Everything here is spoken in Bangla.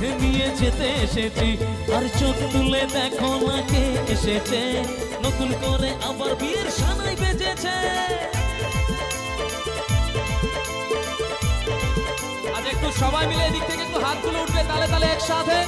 বেঁধে নিয়ে যেতে এসেছি। আর চোখ তুলে দেখো না কে এসেছে। নতুন করে আবার বিয়ের সানাই বেজেছে। আজ একটু সবাই মিলে এদিক থেকে একটু হাতগুলো উঠবে, তালে তালে একসাথে।